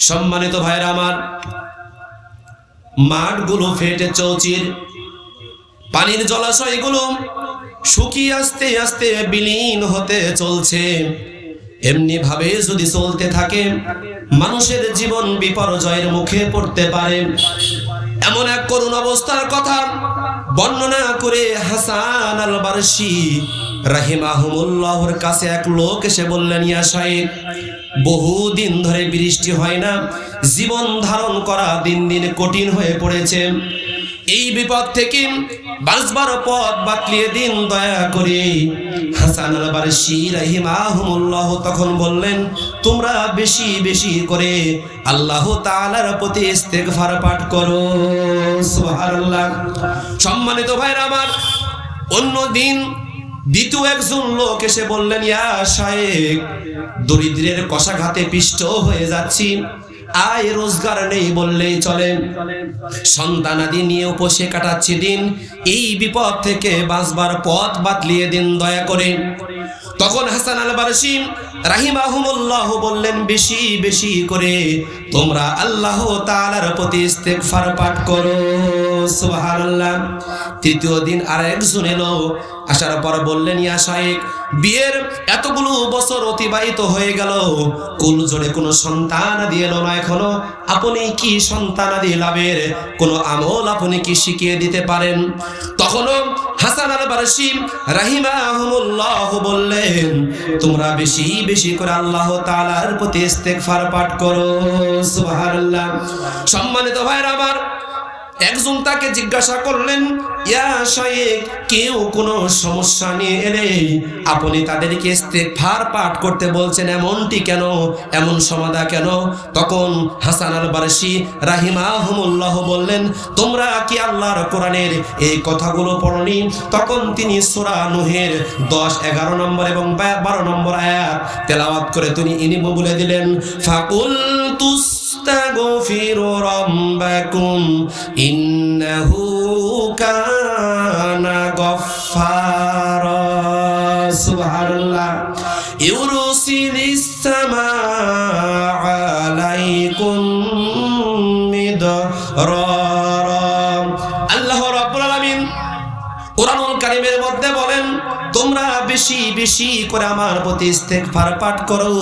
সম্মানিত ভাইরা আমার, মাঠগুলো ফেটে চৌচির, পানির জলাশয়গুলো শুকিয়ে আস্তে আস্তে বিলীন হতে চলছে। এমনি ভাবে যদি চলতে থাকে, মানুষের জীবন বিপর্যয়ের মুখে পড়তে পারে। এমন এক করুণ অবস্থার কথা বর্ণনা করে হাসান আল বারসি রাহিমাহুমুল্লাহর কাছে এক লোক এসে বললেন, ইয়া সাহেব বহুদিন ধরে বৃষ্টি হয় না, জীবন ধারণ করা দিন দিন কঠিন হয়ে পড়েছে। এই বিপদ থেকে বাঁচবার পথ বাতলিয়ে দিন, দয়া করে। হাসান আল বারসি তখন বললেন, তোমরা বেশি বেশি করে আল্লাহ তাআলার প্রতি ইস্তেগফার পাঠ করো। সুবহানাল্লাহ। সম্মানিত ভাইরা আমার অন্য দিন দ্বিতীয় একজন লোক এসে বললেন, ইয়া সাহেব দরিদ্রের কষাঘাতে পিষ্ট হয়ে যাচ্ছি। আয়, রোজগার নেই বললেই চলে। সন্তানাদি নিয়ে উপসে কাটাচ্ছি দিন। এই বিপদ থেকে বাঁচবার পথ বাতলিয়ে দিন, দয়া করে। তখন হাসান আল বারসিম রাহিমাহুমুল্লাহ বললেন, বেশি বেশি করে তোমরা আল্লাহ তাআলার প্রতি ইস্তেগফার পাঠ করো। সুবহানাল্লাহ। তৃতীয় দিন আর একজন এলো, আসার পর বললেন, ইয়া শাহেক বিয়ের এতগুলো বছর অতিবাহিত হয়ে গেল কুল জোরে কোনো সন্তান দিয়ে এলো না এখনও? আপনি কি সন্তান আদি লাভের কোনো আমল আপনি কি শিখিয়ে দিতে পারেন? তখনও হাসান আল বারসিম রাহিমাহুমুল্লাহ বললেন, তোমরা বেশি বেশি করে আল্লাহ তালার প্রতি ইস্তেগফার পাঠ করো সুবহানাল্লাহ। সম্মানিত ভাইরা আমার একজন তাকে জিজ্ঞাসা করলেন, ইয়া কেউ কোনো সমস্যা নিয়ে এলে আপনি তাদেরকে ইস্তেগফার পাঠ করতে বলছেন এমনটি কেন? এমন সমাধা কেন? তখন হাসান আল বারসি রাহিমাহুমুল্লাহ বললেন, তোমরা কি আল্লাহর কোরআনের এই কথাগুলো পড়নি? তখন তিনি সোরা নুহের দশ, এগারো নম্বর এবং 12 নম্বর আয়াত তেলাওয়াত করে তিনি ইনি বলে দিলেন, ফাকুল تستغفر ربكم إنه كان বলেন, তোমরা বেশি বেশি করে আমার প্রতি ইস্তেগফার পাঠ করো।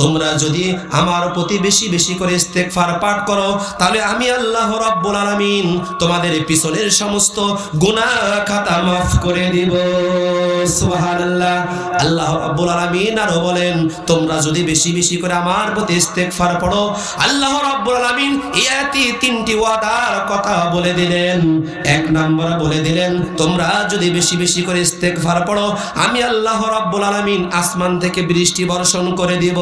তোমরা যদি আমার প্রতি বেশি বেশি করে ইস্তেগফার পাঠ করো, তাহলে আমি আল্লাহ রাব্বুল আলামিন তোমাদের পিছনের সমস্ত গুনাহ খাতা মাফ করে দিব। সুবহানাল্লাহ। আল্লাহ রাব্বুল আলামিন আরও বলেন, তোমরা যদি বেশি বেশি করে আমার প্রতি ইস্তেগফার পড়ো। আল্লাহ রাব্বুল আলামিন এই আয়াতে তিনটি ওয়াদার কথা বলে দিলেন। এক নাম্বার বলে দিলেন, তোমরা যদি বেশি বেশি করে ইস্তেগফার পড়ো, আমি আল্লাহ রাব্বুল আলামিন আসমান থেকে বৃষ্টি বর্ষণ করে দিব।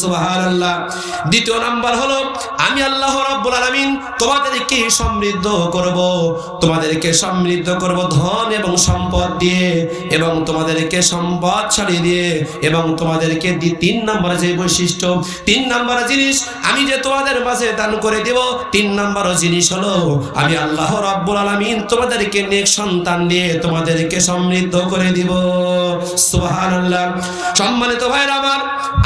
সুবহানাল্লাহ। দ্বিতীয় নাম্বার হলো, আমি আল্লাহ রাব্বুল আলামিন তোমাদেরকে সমৃদ্ধ করব। তোমাদেরকে সমৃদ্ধ করব ধন এবং সম্পদ দিয়ে এবং তোমাদেরকে সম্পদশালী দিয়ে এবং তোমাদেরকে দি তিন নাম্বার যে বৈশিষ্ট্য, তিন নাম্বার জিনিস আমি যে তোমাদের মাঝে দান করে দেব, তিন নাম্বার জিনিস হলো, আমি আল্লাহ রাব্বুল আলামিন তোমাদেরকে নেক সন্তান দিয়ে তোমাদেরকে সমৃদ্ধ করে দিব। সুবহানাল্লাহ। সম্মানিত ভাইরা আমার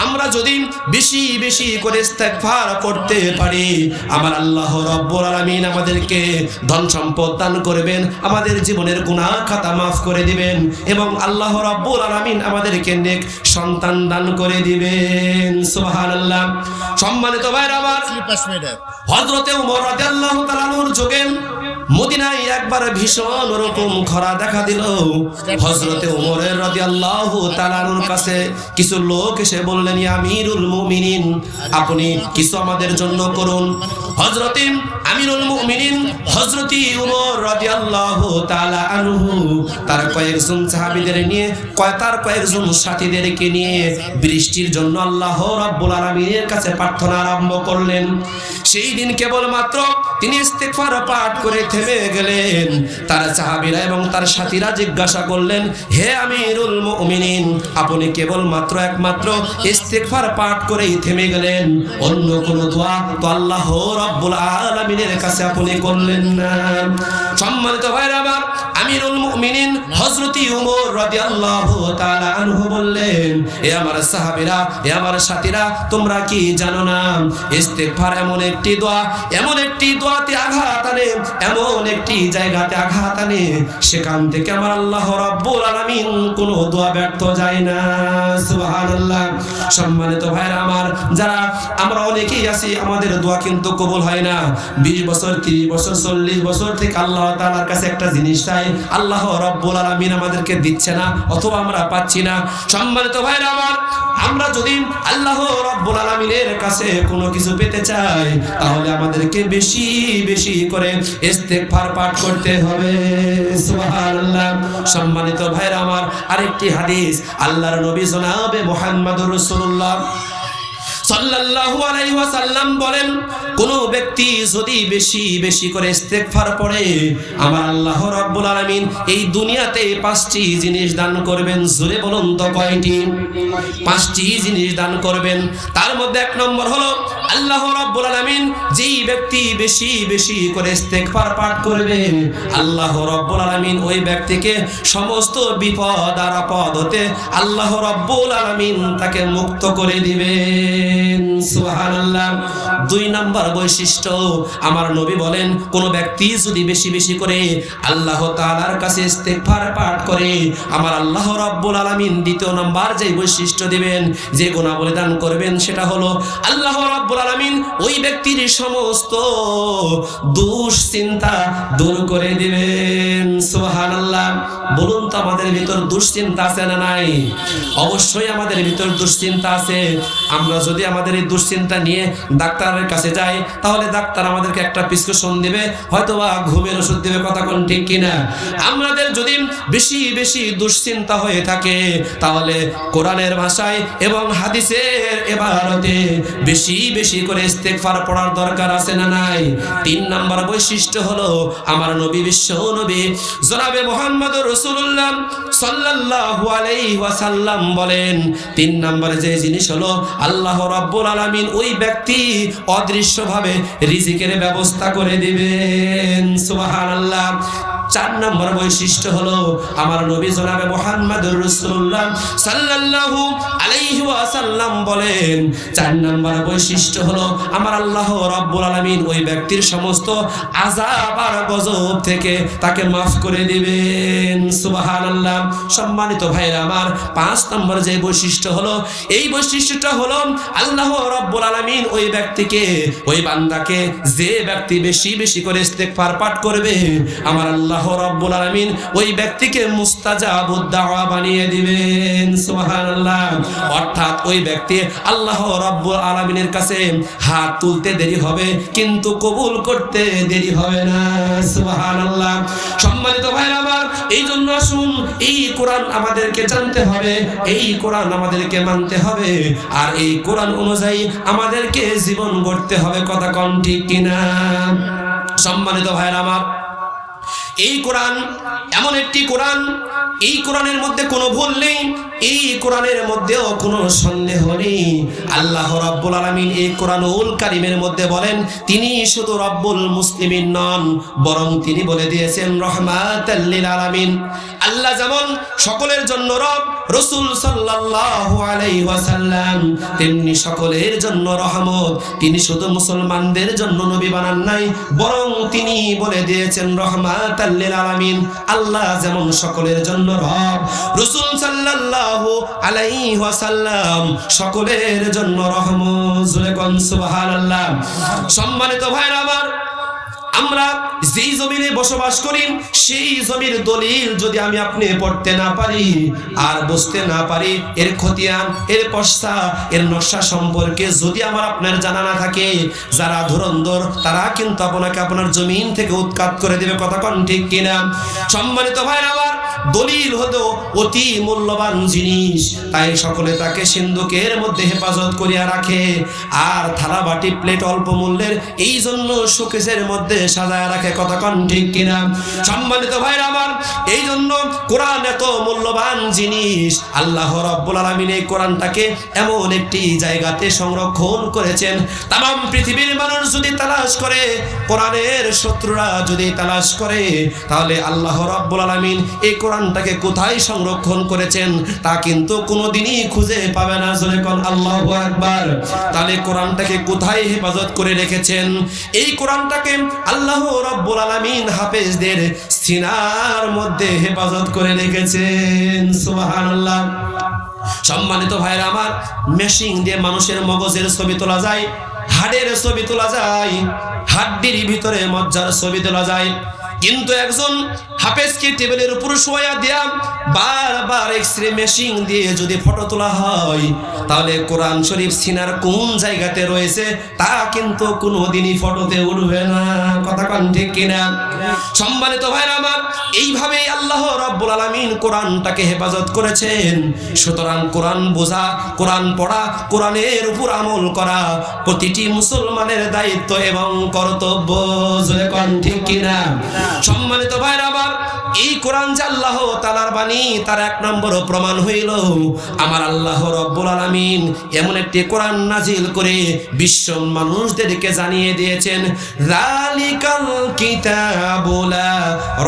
আমরা যদি বেশি বেশি করে ইস্তেগফার করতে পারি আমার আল্লাহ রাব্বুল আলামিন আমাদেরকে ধন সম্পদ দান করবেন আমাদের জীবনের গুনাহ খাতা মাফ করে দিবেন এবং আল্লাহ রাব্বুল আলামিন আমাদেরকে নেক সন্তান দান করে দিবেন। সুবহানাল্লাহ। সম্মানিত ভাইরা আমার হজরতে উমর রাদিয়াল্লাহু তাআলার যুগে মদিনায় একবার ভীষণ রকম খরা দেখা দিল। হজরতে উমরের রদি আল্লাহ তালানুর কাছে কিছু লোক এসে বললেন আমিরুল মুমিনিন, আপনি কিছু আমাদের জন্য করুন। হজরতে আমিরুল মুমিনিন হজরতি উমর রাদিয়াল্লাহু তাআলা আনহু, তার কয়েকজন সাহাবীদের নিয়ে, কয় তার কয়েকজন সাথীদেরকে নিয়ে বৃষ্টির জন্য আল্লাহ রাব্বুল আলামিনের কাছে প্রার্থনা আরম্ভ করলেন। সেই দিন তিনি ইস্তেগফার পাঠ করে থেমে গেলেন। তার সাহাবীরা এবং তার সাথীরা জিজ্ঞাসা করলেন, হে আমিরুল মুমিনিন, আপনি কেবলমাত্র একমাত্র ইস্তেগফার পাঠ করেই থেমে গেলেন, অন্য কোন দোয়া তো আল্লাহ রাব্বুল আলামিনের কাছে আপনি করলেন না। সম্মানিত ভাইরা আমার আমিরুল মুমিনিন উমর রাদিয়াল্লাহু তাআলা আনহু বললেন, এ আমার সাহাবীরা, এ আমার সাথীরা, তোমরা কি জানো না? ইস্তেগফার এমন একটি দোয়া, এমন একটি দোয়াতে আঘাত আনে, এমন একটি জায়গাতে আঘাত আনে, সেখান থেকে আমার আল্লাহ রাব্বুল আলামিন কোনো দোয়া ব্যর্থ যায় না। সুবহানাল্লাহ। সম্মানিত ভাইরা আমার, যারা আমরা অনেকেই আছি, আমাদের দোয়া কিন্তু কবুল হয় না। 20 বছর 30 বছর 40 বছর থেকে আল্লাহ তাআলার কাছে একটা জিনিস চাই, আল্লাহ রাব্বুল আলামিন আমাদেরকে দিচ্ছে না অথবা আমরা পাচ্ছি না। সম্মানিত ভাইরা আমার, আমরা যদি আল্লাহ রাব্বুল আলামিনের কাছে কোনো কিছু পেতে চাই, তাহলে আমাদেরকে বেশি বেশি করে ইস্তেগফার পাঠ করতে হবে। সুবহানাল্লাহ। সম্মানিত ভাইরা আমার, আরেকটি হাদিস, আল্লাহর নবী জনাবে মুহাম্মদুর রাসূলুল্লাহ। সাল্লাল্লাহু আলাইহি ওয়াসাল্লাম বলেন, কোন ব্যক্তি যদি বেশি বেশি করে ইস্তেগফার পড়ে, আমার আল্লাহ রাব্বুল আলামিন এই দুনিয়াতে পাঁচটি জিনিস দান করবেন, জোরে বলুন তো কয়টি? পাঁচটি জিনিস দান করবেন। তার মধ্যে এক নম্বর হলো, আল্লাহ রাব্বুল আলামিন যেই ব্যক্তি বেশি বেশি করে ইস্তেগফার পাঠ করবে, আল্লাহ রাব্বুল আলামিন ওই ব্যক্তিকে সমস্ত বিপদ আর আপদ হতে আল্লাহ রাব্বুল আলামিন তাকে মুক্ত করে দিবেন সুবহানাল্লাহ। দুই নাম্বার বৈশিষ্ট্য, আমার নবী বলেন, কোন ব্যক্তি যদি বেশি বেশি করে আল্লাহ তাআলার কাছে পাঠ করে, আমার আল্লাহ রাব্বুল আলামিন দ্বিতীয় নাম্বার যে বৈশিষ্ট্য দিবেন, যে গুণাবলী দান করবেন, সেটা হলো আল্লাহ রাব্বুল আলামিন ওই ব্যক্তির সমস্ত দুশ্চিন্তা দূর করে দিবেন। সুবহানাল্লাহ। বলুন তো, আমাদের ভিতর দুশ্চিন্তা আছে না নাই? অবশ্যই আমাদের ভিতর দুশ্চিন্তা আছে। আমরা যদি আমাদের এই দুশ্চিন্তা নিয়ে ডাক্তারের কাছে যাই, তাহলে ডাক্তার আমাদেরকে একটা প্রেসক্রিপশন দিবে হয়তো বা ঘুমের ওষুধ দিবে, কথা কোন ঠিক কিনা? আমাদের যদি বেশি বেশি দুশ্চিন্তা হয়ে থাকে, তাহলে কোরআনের ভাষায় এবং হাদিসের এবারতে বেশি বেশি করে ইস্তেগফার পড়ার দরকার আছে না নাই? তিন নাম্বার বৈশিষ্ট্য হলো আমার নবী বিশ্ব নবী জনাবে মোহাম্মদ রসুল্লাহ সাল্লাল্লাহু আলাইহি ওয়াসাল্লাম বলেন, তিন নম্বরে যে জিনিস হলো আল্লাহ রাব্বুল আলামিন ওই ব্যক্তি অদৃশ্যভাবে রিজিকের ব্যবস্থা করে দিবেন। সুবহানাল্লাহ। চার নম্বর বৈশিষ্ট্য হলো আমার নবী জনাবে মুহাম্মদুর রাসূলুল্লাহ সাল্লাল্লাহু আলাইহি ওয়াসাল্লাম বলেন, চার নম্বর বৈশিষ্ট্য হলো আমার আল্লাহ রাব্বুল আলামিন ওই ব্যক্তির সমস্ত আযাব আর গজব থেকে তাকে মাফ করে দিবেন। সুবহানাল্লাহ। সম্মানিত ভাইরা আমার পাঁচ নম্বর যে বৈশিষ্ট্য হলো, এই বৈশিষ্ট্যটা হলো আল্লাহ রাব্বুল আলামিন ওই ব্যক্তিকে, ওই বান্দাকে যে ব্যক্তি বেশি বেশি করে ইস্তেগফার পাঠ করবে, আমার আল্লাহ আলামিন ওই ব্যক্তিকে বানিয়ে দিবেন, সুবহানাল্লাহ। অর্থাৎ ওই ব্যক্তি আল্লাহ কাছে হাত তুলতে দেরি হবে, কিন্তু কবুল করতে দেরি হবে না, সুবহানাল্লাহ। সম্মানিত ভাইরা আমার এই জন্য আসুন, এই কোরআন আমাদেরকে জানতে হবে, এই কোরআন আমাদেরকে মানতে হবে, আর এই কোরআন অনুযায়ী আমাদেরকে জীবন গড়তে হবে, কথা কম ঠিক কিনা? সম্মানিত ভাইরা আমার এই কোরআন, এমন একটি কোরআন, এই কোরআনের মধ্যে কোনো ভুল নেই, এই কোরআনের মধ্যেও কোনো সন্দেহ নেই। আল্লাহ রাব্বুল আলামিন এই কোরআনুল কারিমের মধ্যে বলেন, তিনি শুধু রব্বুল মুসলিমিন নন, বরং তিনি বলে দিয়েছেন, রহমাতাল লিল আলামিন। আল্লাহ যেমন সকলের জন্য রব, রসুল ওয়াসাল্লাম, তেমনি সকলের জন্য রহমত। তিনি শুধু মুসলমানদের জন্য নবী বানান নাই, বরং তিনি বলে দিয়েছেন, রহমাতাল লিল আলামিন, আল্লাহ যেমন সকলের জন্য রব রাসূল সাল্লাল্লাহু আলাইহি ওয়াসাল্লাম সকলের জন্য রহমত। জুরে সুবহানাল্লাহ। সম্মানিত ভাইরা আমার আমরা যেই জমিনে বসবাস করি, সেই জমির দলিল যদি আমি আপনি পড়তে না পারি আর বুঝতে না পারি, এর খতিয়ান, এর পশ্চা, এর নকশা সম্পর্কে যদি আমার আপনার জানা না থাকে, যারা ধুরন্ধর, তারা কিন্তু আপনাকে আপনার জমিন থেকে উৎখাত করে দেবে, কথা কন ঠিক কিনা? সম্মানিত ভাই আমার দলিল হলো অতি মূল্যবান জিনিস। তাই সকলে তাকে সিন্ধুকের মধ্যে হেফাজত করিয়া রাখে। আর থালা বাটি, প্লেট অল্প মূল্যের, এই জন্য শোকেসের মধ্যে সাজায় রাখে। কতক্ষণ ঠিক কিনা? সম্মানিত ভাইরা আমার, এই জন্য কোরআন এত মূল্যবান জিনিস। আল্লাহ রব্বুল আলমিন এই কোরআনটাকে এমন একটি জায়গাতে সংরক্ষণ করেছেন। তাম পৃথিবীর মানুষ যদি তালাশ করে, কোরআনের শত্রুরা যদি তালাশ করে, তাহলে আল্লাহ রব্বুল আলমিন এই কোরআনটাকে কোথায় সংরক্ষণ করেছেন তা কিন্তু কোনোদিনই খুঁজে পাবে না। কোন, আল্লাহ একবার তাহলে কোরআনটাকে কোথায় হেফাজত করে রেখেছেন? এই কোরআনটাকে আল্লাহ রব্বুল আলমিন হাফেজদের সিনার মধ্যে হেফাজত করে রেখেছেন। সুবহানাল্লাহ। সম্মানিত ভাইরা আমার মেশিন দিয়ে মানুষের মগজের ছবি তোলা যায়, হাড়ের ছবি তোলা যায়, হাড্ডির ভিতরে মজ্জার ছবি তোলা যায়। কিন্তু একজন হাফেজকে টেবিলের উপর শোয়া দেয়া বারবার এক্স রে মেশিন দিয়ে যদি ফটো তোলা হয়, তাহলে কোরআন শরীফ সিনার কোন জায়গাতে রয়েছে, তা কিন্তু কোনোদিনই ফটোতে উঠবে না। কথা কন ঠিক কিনা? সম্মানিত ভাইরা আমার, এইভাবেই আল্লাহ রব্বুল আলামিন কোরআনটাকে হেফাজত করেছেন। সুতরাং কোরআন বোঝা, কোরআন পড়া, কোরআনের উপর আমল করা প্রতিটি মুসলমানের দায়িত্ব এবং কর্তব্য। ঠিক কিনা? সম্মানিত ভাইরা আবার এই কোরআন যে আল্লাহ তালার বাণী, তার এক নম্বর প্রমাণ হইল, আমার আল্লাহ রব্বুল আলামিন এমন একটি কোরআন নাজিল করে বিশ্ব মানুষদেরকে জানিয়ে দিয়েছেন, রালিকাল কিতাবুলা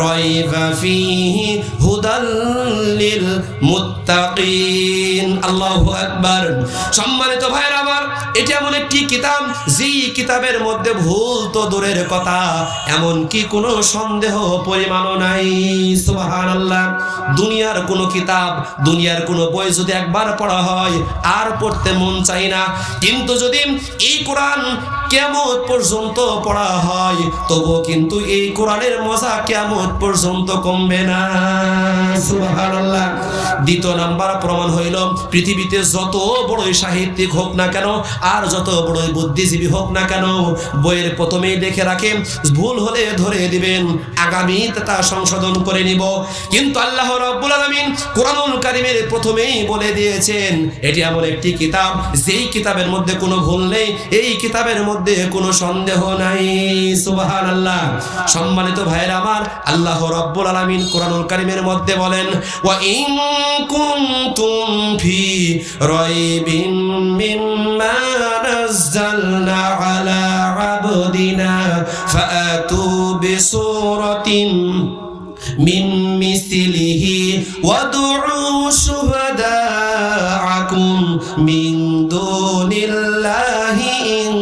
রাইবা ফিহি হুদাল লিল মুত্তাকিন। আল্লাহু সম্মানিত ভাইরা আমার এটা এমন একটি কিতাব, যেই কিতাবের মধ্যে ভুল তো দূরের কথা এমন কি কোনো সন্দেহ পরিমাণও নাই। সুবহানাল্লাহ, দুনিয়ার কোনো কিতাব, দুনিয়ার কোনো বই যদি একবার পড়া হয়, আর পড়তে মন চাই না। কিন্তু যদি এই কোরআন কেমত পর্যন্ত পড়া হয়, তবুও কিন্তু এই কোরআনের মজা কেমত পর্যন্ত কমবে না। সুবহানাল্লাহ, দ্বিতীয় নাম্বার প্রমাণ হইল, পৃথিবীতে যত বড়ই সাহিত্যিক হোক না কেন আর যত বড়ই বুদ্ধিজীবী হোক না কেন, বইয়ের প্রথমেই দেখে রাখে, ভুল হলে ধরে দিবেন, আগামীতে তা সংশোধন করে নিব। কিন্তু আল্লাহ রাব্বুল আলামিন কোরআনুল কারীমের প্রথমেই বলে দিয়েছেন, এটি এমন একটি কিতাব, যেই কিতাবের মধ্যে কোনো ভুল নেই, এই কিতাবের মধ্যে কোনো সন্দেহ নাই। সুবহানাল্লাহ। সম্মানিত ভাইরা আমার, আল্লাহ রাব্বুল আলামিন কোরআনুল কারীমের মধ্যে বলেন, ওয়া ইন কুনতুম ফি রাইবিন মিম্মা নাযালনা আলা আবদিনা ফাআতু বিসূরাতিন من مثله وادعوا شهداءكم من دون الله إن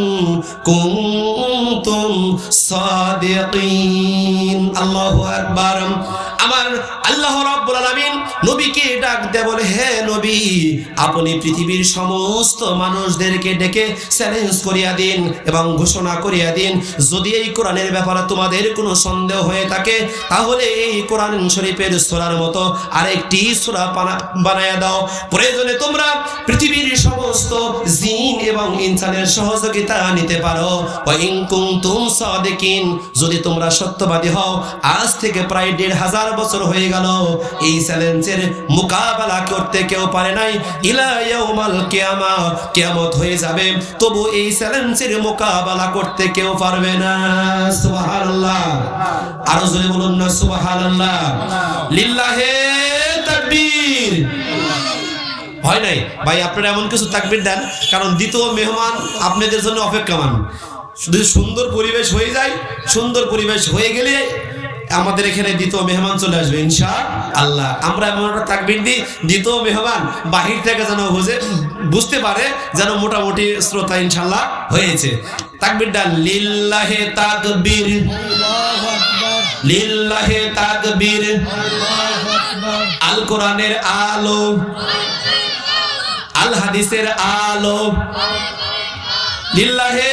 كنتم صادقين الله أكبر আমার আল্লাহ রাব্বুল আলামিন নবীকে ডাক দেয় বলে, হে নবী, আপনি পৃথিবীর সমস্ত মানুষদেরকে ডেকে চ্যালেঞ্জ করিয়া দিন এবং ঘোষণা করিয়া দিন। যদি এই কোরআনের ব্যাপারে তোমাদের কোনো সন্দেহ হয়ে থাকে, তাহলে এই কোরআন শরীফের মতো আরেকটি সূরা বানায়া দাও। প্রয়োজনে তোমরা পৃথিবীর সমস্ত জিন এবং ইনসানের সহযোগিতা নিতে পারো। যদি তোমরা সত্যবাদী হও, আজ থেকে প্রায় দেড় হাজার বছর হয়ে গেল এই চ্যালেঞ্জের মোকাবেলা করতে কেউ পারে নাই। ইলা ইয়াউমাল কিয়ামা, কিয়ামত হয়ে যাবে। তবু এই চ্যালেঞ্জের মোকাবেলা করতে কেউ পারবে না। সুবহানাল্লাহ। আরও জোরে বলুন না, সুবহানাল্লাহ। লিল্লাহে তাকবীর। হয় নাই? ভাই, আপনারা এমন কিছু তাকবির দেন, কারণ দ্বিতীয় মেহমান আপনাদের জন্য অপেক্ষামান শুধু সুন্দর পরিবেশ হয়ে যায়, সুন্দর পরিবেশ হয়ে গেলে আমাদের এখানে দ্বিতীয় মেহমান চলে আসবে, ইনশা আল্লাহ। আমরা এমন একটা তাকবির দিই, দ্বিতীয় মেহমান বাহির থেকে যেন বুঝে বুঝতে পারে, যেন মোটামুটি শ্রোতা ইনশাল্লাহ হয়েছে। তাকবিরটা, লিল্লাহে তাকবীর। লিল্লাহে তাকবীর। আল কোরআনের আলো। আল হাদিসের আলো। লিল্লাহে